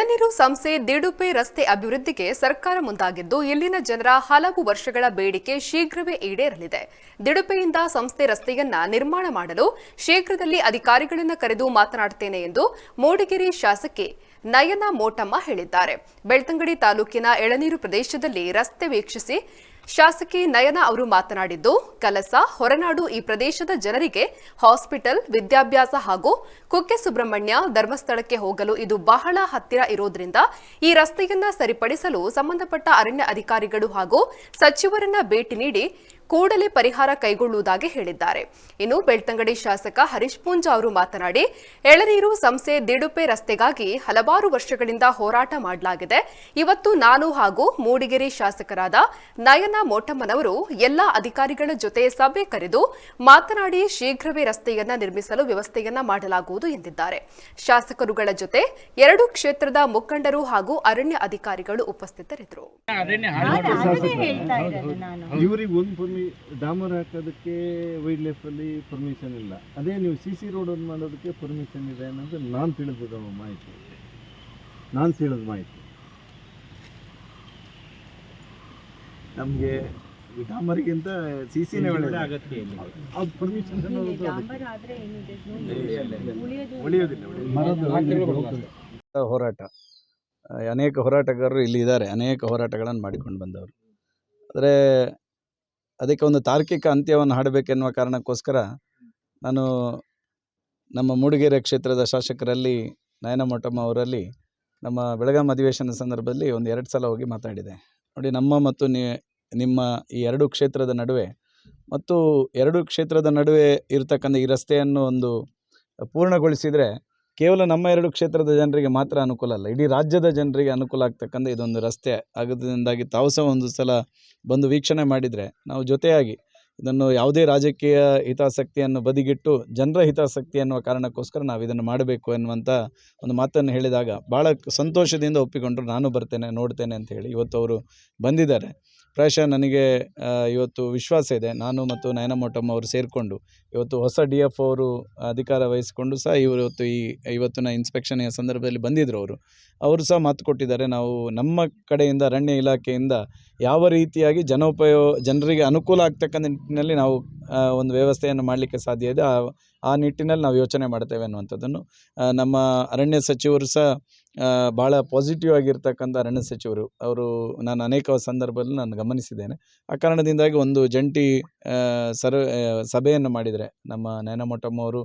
ಎಳನೀರು ಸಂಸ್ಥೆ ದಿಡುಪೆ ರಸ್ತೆ ಅಭಿವೃದ್ಧಿಗೆ ಸರ್ಕಾರ ಮುಂದಾಗಿದ್ದು, ಇಲ್ಲಿನ ಜನರ ಹಲವು ವರ್ಷಗಳ ಬೇಡಿಕೆ ಶೀಘ್ರವೇ ಈಡೇರಲಿದೆ. ದಿಡುಪೆಯಿಂದ ಸಂಸ್ಥೆ ರಸ್ತೆಯನ್ನ ನಿರ್ಮಾಣ ಮಾಡಲು ಶೀಘ್ರದಲ್ಲಿ ಅಧಿಕಾರಿಗಳನ್ನು ಕರೆದು ಮಾತನಾಡುತ್ತೇನೆ ಎಂದು ಮೂಡಿಗೆರೆ ಶಾಸಕಿ ನಯನ ಮೋಟಮ್ಮ ಹೇಳಿದ್ದಾರೆ. ಬೆಳ್ತಂಗಡಿ ತಾಲೂಕಿನ ಎಳನೀರು ಪ್ರದೇಶದಲ್ಲಿ ರಸ್ತೆ ವೀಕ್ಷಿಸಿ ಶಾಸಕಿ ನಯನ ಅವರು ಮಾತನಾಡಿದ್ದು, ಕಲಸ, ಹೊರನಾಡು ಈ ಪ್ರದೇಶದ ಜನರಿಗೆ ಹಾಸ್ಪಿಟಲ್, ವಿದ್ಯಾಭ್ಯಾಸ ಹಾಗೂ ಕುಕ್ಕೆ ಸುಬ್ರಹ್ಮಣ್ಯ ಧರ್ಮಸ್ಥಳಕ್ಕೆ ಹೋಗಲು ಇದು ಬಹಳ ಹತ್ತಿರ ಇರೋದ್ರಿಂದ ಈ ರಸ್ತೆಯನ್ನ ಸರಿಪಡಿಸಲು ಸಂಬಂಧಪಟ್ಟ ಅರಣ್ಯ ಅಧಿಕಾರಿಗಳು ಹಾಗೂ ಸಚಿವರನ್ನ ಭೇಟಿ ನೀಡಿ ಕೂಡಲೇ ಪರಿಹಾರ ಕೈಗೊಳ್ಳುವುದಾಗಿ ಹೇಳಿದ್ದಾರೆ. ಇನ್ನು ಬೆಳ್ತಂಗಡಿ ಶಾಸಕ ಹರೀಶ್ ಪೂಂಜ ಅವರು ಮಾತನಾಡಿ ಎಳನೀರು ಸಂಸ್ಥೆ ದಿಡುಪೆ ರಸ್ತೆಗಾಗಿ ಹಲವಾರು ವರ್ಷಗಳಿಂದ ಹೋರಾಟ ಮಾಡಲಾಗಿದೆ. ಇವತ್ತು ನಾನು ಹಾಗೂ ಮೂಡಿಗೆರೆ ಶಾಸಕರಾದ ನಯನ ಮೋಟಮ್ಮನವರು ಎಲ್ಲ ಅಧಿಕಾರಿಗಳ ಜೊತೆ ಸಭೆ ಕರೆದು ಮಾತನಾಡಿ ಶೀಘ್ರವೇ ರಸ್ತೆಯನ್ನ ನಿರ್ಮಿಸಲು ವ್ಯವಸ್ಥೆಯನ್ನ ಮಾಡಲಾಗುವುದು ಎಂದಿದ್ದಾರೆ. ಶಾಸಕರುಗಳ ಜೊತೆ ಎರಡು ಕ್ಷೇತ್ರದ ಮುಖಂಡರು ಹಾಗೂ ಅರಣ್ಯ ಅಧಿಕಾರಿಗಳು ಉಪಸ್ಥಿತರಿದ್ದರು. ಪರ್ಮಿ ಡಾಮರ್ ಹಾಕೋದಕ್ಕೆ ವೈಲ್ಡ್ ಲೈಫಲ್ಲಿ ಪರ್ಮಿಷನ್ ಇಲ್ಲ. ಅದೇ ನೀವು ಸಿ ಸಿ ರೋಡ್ ಒಂದು ಮಾಡೋದಕ್ಕೆ ಪರ್ಮಿಷನ್ ಇದೆ ಅನ್ನೋದು ನಾನು ತಿಳಿದಿರೋ ಮಾಹಿತಿ. ನಾನು ತಿಳಿದ ಮಾಹಿತಿ. ನಮಗೆ ಡಾಮರ್ಗಿಂತ ಸಿ ಸಿನೇ ಒಳ್ಳೆಯದು ಅಗತ್ಯ ಇಲ್ಲ ಅದು ಪರ್ಮಿಷನ್ ಇಲ್ಲಿ ಅನ್ನೋದು ಡಾಂಬರ್ ಆದ್ರೆ ಏನಿದೆ ಉಳಿಯೋದು ಉಳಿಯೋದಿಲ್ಲ ಮಾತುಗಳು ಹೋರಾಟ. ಅನೇಕ ಹೋರಾಟಗಾರರು ಇಲ್ಲಿ ಇದ್ದಾರೆ. ಅನೇಕ ಹೋರಾಟಗಳನ್ನು ಮಾಡಿಕೊಂಡು ಬಂದವರು. ಆದರೆ ಅದಕ್ಕೆ ಒಂದು ತಾರ್ಕಿಕ ಅಂತ್ಯವನ್ನು ಹಾಡಬೇಕೆನ್ನುವ ಕಾರಣಕ್ಕೋಸ್ಕರ ನಾನು ನಮ್ಮ ಮೂಡಿಗೆರೆ ಕ್ಷೇತ್ರದ ಶಾಸಕರಲ್ಲಿ ನಯನ ಅವರಲ್ಲಿ ನಮ್ಮ ಬೆಳಗಾಂ ಅಧಿವೇಶನ ಸಂದರ್ಭದಲ್ಲಿ ಒಂದು ಎರಡು ಸಲ ಹೋಗಿ ಮಾತಾಡಿದೆ. ನೋಡಿ, ನಮ್ಮ ಮತ್ತು ನಿಮ್ಮ ಈ ಎರಡು ಕ್ಷೇತ್ರದ ನಡುವೆ ಮತ್ತು ಎರಡು ಕ್ಷೇತ್ರದ ನಡುವೆ ಇರತಕ್ಕಂಥ ಈ ರಸ್ತೆಯನ್ನು ಒಂದು ಪೂರ್ಣಗೊಳಿಸಿದರೆ ಕೇವಲ ನಮ್ಮ ಎರಡು ಕ್ಷೇತ್ರದ ಜನರಿಗೆ ಮಾತ್ರ ಅನುಕೂಲ ಅಲ್ಲ, ಇಡೀ ರಾಜ್ಯದ ಜನರಿಗೆ ಅನುಕೂಲ ಆಗ್ತಕ್ಕಂಥ ಇದೊಂದು ರಸ್ತೆ. ಆಗೋದ್ರಿಂದಾಗಿ ತಾವು ಸಹ ಒಂದು ಸಲ ಬಂದು ವೀಕ್ಷಣೆ ಮಾಡಿದರೆ ನಾವು ಜೊತೆಯಾಗಿ ಇದನ್ನು ಯಾವುದೇ ರಾಜಕೀಯ ಹಿತಾಸಕ್ತಿಯನ್ನು ಬದಿಗಿಟ್ಟು ಜನರ ಹಿತಾಸಕ್ತಿ ಅನ್ನುವ ಕಾರಣಕ್ಕೋಸ್ಕರ ನಾವು ಇದನ್ನು ಮಾಡಬೇಕು ಎನ್ನುವಂಥ ಒಂದು ಮಾತನ್ನು ಹೇಳಿದಾಗ ಭಾಳ ಸಂತೋಷದಿಂದ ಒಪ್ಪಿಕೊಂಡ್ರು. ನಾನು ಬರ್ತೇನೆ, ನೋಡ್ತೇನೆ ಅಂತ ಹೇಳಿ ಇವತ್ತು ಅವರು ಬಂದಿದ್ದಾರೆ. ಪ್ರಾಯಶಃ ನನಗೆ ಇವತ್ತು ವಿಶ್ವಾಸ ಇದೆ. ನಾನು ಮತ್ತು ನಯನ ಮೋಟಮ್ಮ ಅವರು ಸೇರಿಕೊಂಡು ಇವತ್ತು ಹೊಸ ಡಿ ಎಫ್ ಅವರು ಅಧಿಕಾರ ವಹಿಸಿಕೊಂಡು ಸಹ ಇವರು ಇವತ್ತು ಈ ಇವತ್ತಿನ ಇನ್ಸ್ಪೆಕ್ಷನ್ ಸಂದರ್ಭದಲ್ಲಿ ಬಂದಿದ್ದರು ಅವರು. ಅವರು ಸಹ ಮಾತು ಕೊಟ್ಟಿದ್ದಾರೆ, ನಾವು ನಮ್ಮ ಕಡೆಯಿಂದ, ಅರಣ್ಯ ಇಲಾಖೆಯಿಂದ ಯಾವ ರೀತಿಯಾಗಿ ಜನೋಪಯೋ, ಜನರಿಗೆ ಅನುಕೂಲ ಆಗ್ತಕ್ಕಂಥ ನಿಟ್ಟಿನಲ್ಲಿ ನಾವು ಒಂದು ವ್ಯವಸ್ಥೆಯನ್ನು ಮಾಡಲಿಕ್ಕೆ ಸಾಧ್ಯ ಇದೆ. ಆ ಆ ನಿಟ್ಟಿನಲ್ಲಿ ನಾವು ಯೋಚನೆ ಮಾಡ್ತೇವೆ ಅನ್ನುವಂಥದ್ದನ್ನು ನಮ್ಮ ಅರಣ್ಯ ಸಚಿವರು ಸಹ ಭಾಳ ಪಾಸಿಟಿವ್ ಆಗಿರ್ತಕ್ಕಂಥ ಅರಣ್ಯ ಸಚಿವರು. ಅವರು ನಾನು ಅನೇಕ ಸಂದರ್ಭದಲ್ಲಿ ನಾನು ಗಮನಿಸಿದ್ದೇನೆ. ಆ ಕಾರಣದಿಂದಾಗಿ ಒಂದು ಜಂಟಿ ಸರ್ವೆ ಸರ್ ಸಭೆಯನ್ನು ಮಾಡಿದರೆ ನಮ್ಮ ನಯನ ಅವರು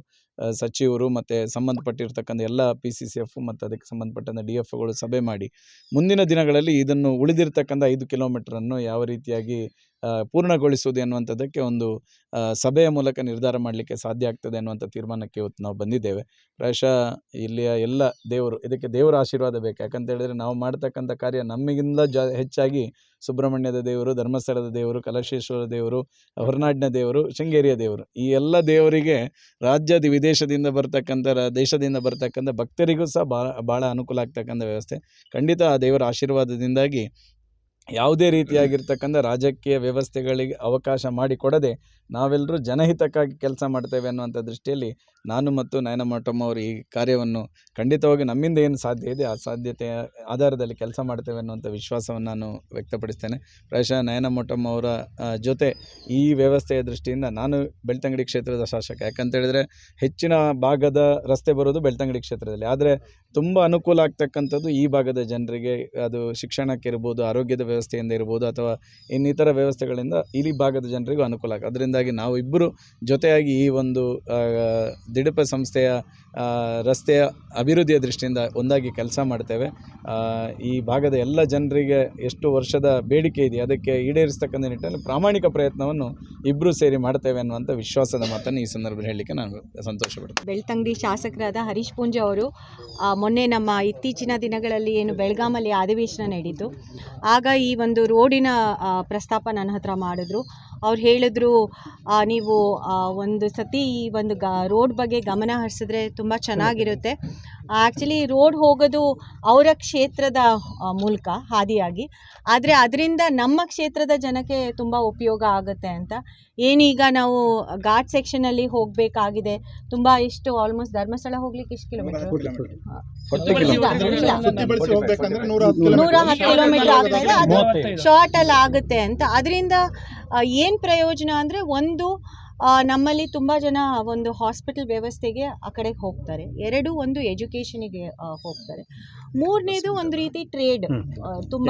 ಸಚಿವರು ಮತ್ತು ಸಂಬಂಧಪಟ್ಟಿರ್ತಕ್ಕಂಥ ಎಲ್ಲ ಪಿ ಸಿ ಸಿ ಎಫ್ ಮತ್ತು ಅದಕ್ಕೆ ಸಂಬಂಧಪಟ್ಟಂಥ ಡಿ ಎಫ್ಗಳು ಸಭೆ ಮಾಡಿ ಮುಂದಿನ ದಿನಗಳಲ್ಲಿ ಇದನ್ನು ಉಳಿದಿರ್ತಕ್ಕಂಥ ಐದು ಕಿಲೋಮೀಟ್ರನ್ನು ಯಾವ ರೀತಿಯಾಗಿ ಪೂರ್ಣಗೊಳಿಸುವುದು ಎನ್ನುವಂಥದ್ದಕ್ಕೆ ಒಂದು ಸಭೆಯ ಮೂಲಕ ನಿರ್ಧಾರ ಮಾಡಲಿಕ್ಕೆ ಸಾಧ್ಯ ಆಗ್ತದೆ ಅನ್ನುವಂಥ ತೀರ್ಮಾನಕ್ಕೆ ಇವತ್ತು ನಾವು ಬಂದಿದ್ದೇವೆ. ಪ್ರಾಯಶಃ ಇಲ್ಲಿಯ ಎಲ್ಲ ದೇವರು, ಇದಕ್ಕೆ ದೇವರ ಆಶೀರ್ವಾದ ಬೇಕು. ಯಾಕಂತ ಹೇಳಿದ್ರೆ ನಾವು ಮಾಡ್ತಕ್ಕಂಥ ಕಾರ್ಯ ನಮಗಿಂತ ಜಾ, ಹೆಚ್ಚಾಗಿ ಸುಬ್ರಹ್ಮಣ್ಯದ ದೇವರು, ಧರ್ಮಸ್ಥಳದ ದೇವರು, ಕಲಶೇಶ್ವರ ದೇವರು, ಹೊರನಾಡಿನ ದೇವರು, ಶೃಂಗೇರಿಯ ದೇವರು. ಈ ಎಲ್ಲ ದೇವರಿಗೆ ರಾಜ್ಯದ ವಿದೇಶದಿಂದ ಬರ್ತಕ್ಕಂಥ ದೇಶದಿಂದ ಬರ್ತಕ್ಕಂಥ ಭಕ್ತರಿಗೂ ಸಹ ಭಾಳ ಅನುಕೂಲ ಆಗ್ತಕ್ಕಂಥ ವ್ಯವಸ್ಥೆ. ಖಂಡಿತ ಆ ದೇವರ ಆಶೀರ್ವಾದದಿಂದಾಗಿ ಯಾವುದೇ ರೀತಿಯಾಗಿರ್ತಕ್ಕಂಥ ರಾಜಕೀಯ ವ್ಯವಸ್ಥೆಗಳಿಗೆ ಅವಕಾಶ ಮಾಡಿಕೊಡದೆ ನಾವೆಲ್ಲರೂ ಜನಹಿತಕ್ಕಾಗಿ ಕೆಲಸ ಮಾಡ್ತೇವೆ ಅನ್ನುವಂಥ ದೃಷ್ಟಿಯಲ್ಲಿ ನಾನು ಮತ್ತು ನಯನ ಅವರು ಈ ಕಾರ್ಯವನ್ನು ಖಂಡಿತವಾಗಿ ನಮ್ಮಿಂದ ಏನು ಸಾಧ್ಯ ಇದೆ ಆ ಸಾಧ್ಯತೆಯ ಆಧಾರದಲ್ಲಿ ಕೆಲಸ ಮಾಡ್ತೇವೆ ಅನ್ನುವಂಥ ವಿಶ್ವಾಸವನ್ನು ನಾನು ವ್ಯಕ್ತಪಡಿಸ್ತೇನೆ. ಪ್ರಾಯಶಃ ನಯನ ಅವರ ಜೊತೆ ಈ ವ್ಯವಸ್ಥೆಯ ದೃಷ್ಟಿಯಿಂದ ನಾನು ಬೆಳ್ತಂಗಡಿ ಕ್ಷೇತ್ರದ ಶಾಸಕ. ಯಾಕಂತ ಹೇಳಿದ್ರೆ ಹೆಚ್ಚಿನ ಭಾಗದ ರಸ್ತೆ ಬರೋದು ಬೆಳ್ತಂಗಡಿ ಕ್ಷೇತ್ರದಲ್ಲಿ. ಆದರೆ ತುಂಬ ಅನುಕೂಲ ಆಗ್ತಕ್ಕಂಥದ್ದು ಈ ಭಾಗದ ಜನರಿಗೆ ಅದು ಶಿಕ್ಷಣಕ್ಕೆ ಇರ್ಬೋದು, ಆರೋಗ್ಯದ ವ್ಯವಸ್ಥೆಯಿಂದ ಇರ್ಬೋದು ಅಥವಾ ಇನ್ನಿತರ ವ್ಯವಸ್ಥೆಗಳಿಂದ ಇಲ್ಲಿ ಭಾಗದ ಜನರಿಗೂ ಅನುಕೂಲ ಆಗ ಅದರಿಂದಾಗಿ ನಾವು ಇಬ್ಬರು ಜೊತೆಯಾಗಿ ಈ ಒಂದು ದಿಡುಪ ಸಂಸ್ಥೆಯ ರಸ್ತೆಯ ಅಭಿವೃದ್ಧಿಯ ದೃಷ್ಟಿಯಿಂದ ಒಂದಾಗಿ ಕೆಲಸ ಮಾಡ್ತೇವೆ. ಈ ಭಾಗದ ಎಲ್ಲ ಜನರಿಗೆ ಎಷ್ಟು ವರ್ಷದ ಬೇಡಿಕೆ ಇದೆ, ಅದಕ್ಕೆ ಈಡೇರಿಸ್ತಕ್ಕಂಥ ನಿಟ್ಟಿನಲ್ಲಿ ಪ್ರಾಮಾಣಿಕ ಪ್ರಯತ್ನವನ್ನು ಇಬ್ಬರು ಸೇರಿ ಮಾಡ್ತೇವೆ ಅನ್ನುವಂಥ ವಿಶ್ವಾಸದ ಮಾತನ್ನು ಈ ಸಂದರ್ಭದಲ್ಲಿ ಹೇಳಲಿಕ್ಕೆ ನಾನು ಸಂತೋಷ ಪಡ್ತೇನೆ ಬೆಳ್ತಂಗಡಿ ಶಾಸಕರಾದ ಹರೀಶ್ ಪೂಂಜೆ ಅವರು ಮೊನ್ನೆ ನಮ್ಮ ಇತ್ತೀಚಿನ ದಿನಗಳಲ್ಲಿ ಏನು ಬೆಳಗಾಮಲ್ಲಿ ಅಧಿವೇಶನ ನಡೆಯಿತು ಆಗ ಈ ಒಂದು ರೋಡಿನ ಪ್ರಸ್ತಾಪ ನನ್ನ ಹತ್ರ ಮಾಡಿದ್ರು. ಅವ್ರು ಹೇಳಿದ್ರು ನೀವು ಒಂದು ಸತಿ ಈ ಒಂದು ಗ, ರೋಡ್ ಬಗ್ಗೆ ಗಮನ ಹರಿಸಿದ್ರೆ ತುಂಬ ಚೆನ್ನಾಗಿರುತ್ತೆ. ಆ್ಯಕ್ಚುಲಿ ರೋಡ್ ಹೋಗೋದು ಅವರ ಕ್ಷೇತ್ರದ ಮೂಲಕ ಹಾದಿಯಾಗಿ. ಆದರೆ ಅದರಿಂದ ನಮ್ಮ ಕ್ಷೇತ್ರದ ಜನಕ್ಕೆ ತುಂಬ ಉಪಯೋಗ ಆಗುತ್ತೆ ಅಂತ. ಏನೀಗ ನಾವು ಘಾಟ್ ಸೆಕ್ಷನಲ್ಲಿ ಹೋಗಬೇಕಾಗಿದೆ ತುಂಬ ಇಷ್ಟು ಆಲ್ಮೋಸ್ಟ್ ಧರ್ಮಸ್ಥಳ ಹೋಗ್ಲಿಕ್ಕೆ ಇಷ್ಟು ಕಿಲೋಮೀಟರ್ ನೂರ ಹತ್ತು ಕಿಲೋಮೀಟರ್ ಆಗ್ತಾ ಇದೆ ಅದು ಶಾರ್ಟ್ ಅಲ್ಲಿ ಆಗುತ್ತೆ ಅಂತ. ಅದರಿಂದ ಏನು ಪ್ರಯೋಜನ ಅಂದರೆ ಒಂದು ನಮ್ಮಲ್ಲಿ ತುಂಬ ಜನ ಒಂದು ಹಾಸ್ಪಿಟಲ್ ವ್ಯವಸ್ಥೆಗೆ ಆ ಕಡೆಗೆ ಹೋಗ್ತಾರೆ. ಎರಡು ಒಂದು ಎಜುಕೇಷನಿಗೆ ಹೋಗ್ತಾರೆ. ಮೂರನೇದು ಒಂದು ರೀತಿ ಟ್ರೇಡ್ ತುಂಬ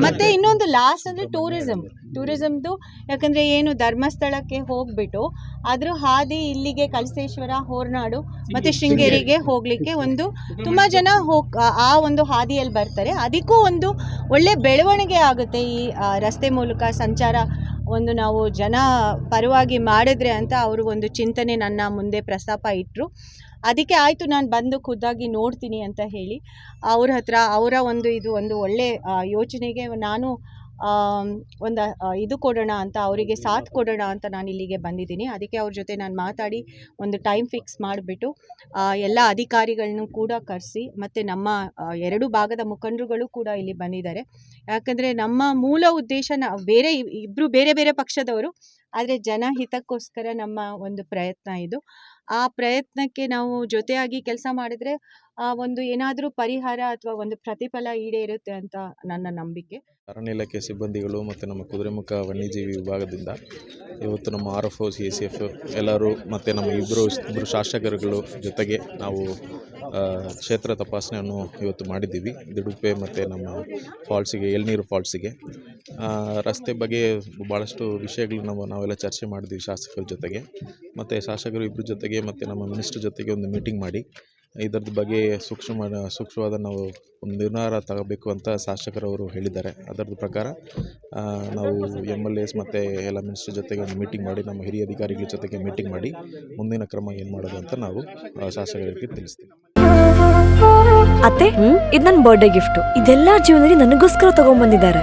ಮತ್ತೆ ಇನ್ನೊಂದು ಲಾಸ್ಟ್ ಅಂದರೆ ಟೂರಿಸಮ್ ಟೂರಿಸಮ್ದು ಯಾಕಂದರೆ ಏನು ಧರ್ಮಸ್ಥಳಕ್ಕೆ ಹೋಗ್ಬಿಟ್ಟು ಅದ್ರ ಹಾದಿ ಇಲ್ಲಿಗೆ ಕಳಸೇಶ್ವರ ಹೋರ್ನಾಡು ಮತ್ತು ಶೃಂಗೇರಿಗೆ ಹೋಗಲಿಕ್ಕೆ ಒಂದು ತುಂಬ ಜನ ಹೋಗ್ ಆ- ಆ ಒಂದು ಹಾದಿಯಲ್ಲಿ ಬರ್ತಾರೆ. ಅದಕ್ಕೂ ಒಂದು ಒಳ್ಳೆ ಬೆಳವಣಿಗೆ ಆಗುತ್ತೆ ಈ ರಸ್ತೆ ಮೂಲಕ ಸಂಚಾರ ಒಂದು ನಾವು ಜನ ಪರವಾಗಿ ಮಾಡಿದ್ರೆ ಅಂತ ಅವರು ಒಂದು ಚಿಂತನೆ ನನ್ನ ಮುಂದೆ ಪ್ರಸ್ತಾಪ ಇಟ್ಟರು ಅದಕ್ಕೆ ಆಯಿತು, ನಾನು ಬಂದು ಖುದ್ದಾಗಿ ನೋಡ್ತೀನಿ ಅಂತ ಹೇಳಿ. ಅವ್ರ ಹತ್ರ, ಅವರ ಒಂದು ಇದು, ಒಂದು ಒಳ್ಳೆ ಯೋಚನೆಗೆ ನಾನು ಒಂದು ಇದು ಕೊಡೋಣ ಅಂತ ಅವರಿಗೆ ಸಾಥ್ ಕೊಡೋಣ ಅಂತ ನಾನು ಇಲ್ಲಿಗೆ ಬಂದಿದ್ದೀನಿ. ಅದಕ್ಕೆ ಅವ್ರ ಜೊತೆ ನಾನು ಮಾತಾಡಿ ಒಂದು ಟೈಮ್ ಫಿಕ್ಸ್ ಮಾಡಿಬಿಟ್ಟು ಎಲ್ಲ ಅಧಿಕಾರಿಗಳನ್ನು ಕೂಡ ಕರೆಸಿ ಮತ್ತು ನಮ್ಮ ಎರಡು ಭಾಗದ ಮುಖಂಡರುಗಳು ಕೂಡ ಇಲ್ಲಿ ಬಂದಿದ್ದಾರೆ. ಯಾಕಂದರೆ ನಮ್ಮ ಮೂಲ ಉದ್ದೇಶ ನಾವು ಬೇರೆ ಇಬ್ಬರು ಬೇರೆ ಬೇರೆ ಪಕ್ಷದವರು ಆದರೆ ಜನಹಿತಕ್ಕೋಸ್ಕರ ನಮ್ಮ ಒಂದು ಪ್ರಯತ್ನ ಇದು. ಆ ಪ್ರಯತ್ನಕ್ಕೆ ನಾವು ಜೊತೆಯಾಗಿ ಕೆಲಸ ಮಾಡಿದರೆ, ಆ ಒಂದು ಏನಾದರೂ ಪರಿಹಾರ ಅಥವಾ ಒಂದು ಪ್ರತಿಫಲ ಈಡೇರುತ್ತೆ ಅಂತ ನನ್ನ ನಂಬಿಕೆ. ಅರಣ್ಯ ಇಲಾಖೆ ಸಿಬ್ಬಂದಿಗಳು ಮತ್ತು ನಮ್ಮ ಕುದುರೆಮುಖ ವನ್ಯಜೀವಿ ವಿಭಾಗದಿಂದ ಇವತ್ತು ನಮ್ಮ R F O C C F, ಎಲ್ಲರೂ ಮತ್ತು ನಮ್ಮ ಇಬ್ಬರು ಇಬ್ಬರು ಶಾಸಕರುಗಳು ಜೊತೆಗೆ ನಾವು ಕ್ಷೇತ್ರ ತಪಾಸಣೆಯನ್ನು ಇವತ್ತು ಮಾಡಿದ್ದೀವಿ. ದುಡುಪೆ ಮತ್ತು ನಮ್ಮ ಫಾಲ್ಸಿಗೆ ಎಳ್ನೀರು ಫಾಲ್ಸಿಗೆ. ರಸ್ತೆ ಬಗ್ಗೆ ಭಾಳಷ್ಟು ವಿಷಯಗಳು ನಾವು ನಾವೆಲ್ಲ ಚರ್ಚೆ ಮಾಡಿದ್ವಿ ಶಾಸಕರ ಜೊತೆಗೆ. ಮತ್ತು ಶಾಸಕರು ಇಬ್ಬರ ಜೊತೆಗೆ ಮತ್ತು ನಮ್ಮ ಮಿನಿಸ್ಟ್ರ್ ಜೊತೆಗೆ ಒಂದು ಮೀಟಿಂಗ್ ಮಾಡಿ, ಇದ್ರದ್ದು ಬಗ್ಗೆ ಸೂಕ್ಷ್ಮ, ಸೂಕ್ಷ್ಮವಾದ ನಾವು ಒಂದು ನಿರ್ಧಾರ ತಗೋಬೇಕು ಅಂತ ಶಾಸಕರವರು ಹೇಳಿದ್ದಾರೆ. ಅದರ ಪ್ರಕಾರ ನಾವು ಎಂ ಎಲ್ ಎಸ್ ಮತ್ತು ಎಲ್ಲ ಮಿನಿಸ್ಟ್ರ್ ಜೊತೆಗೆ ಒಂದು ಮೀಟಿಂಗ್ ಮಾಡಿ, ನಮ್ಮ ಹಿರಿಯ ಅಧಿಕಾರಿಗಳ ಜೊತೆಗೆ ಮೀಟಿಂಗ್ ಮಾಡಿ ಮುಂದಿನ ಕ್ರಮ ಏನು ಮಾಡೋದು ಅಂತ ನಾವು ಶಾಸಕರಿಗೆ ತಿಳಿಸ್ತೀವಿ. ಅತ್ತೆ, ಇದು ನನ್ನ ಬರ್ಡೇ ಗಿಫ್ಟು ಇದೆಲ್ಲ ಜೀವನದಲ್ಲಿ ನನಗೋಸ್ಕರ ತಗೊಂಡ್ಬಂದಿದ್ದಾರೆ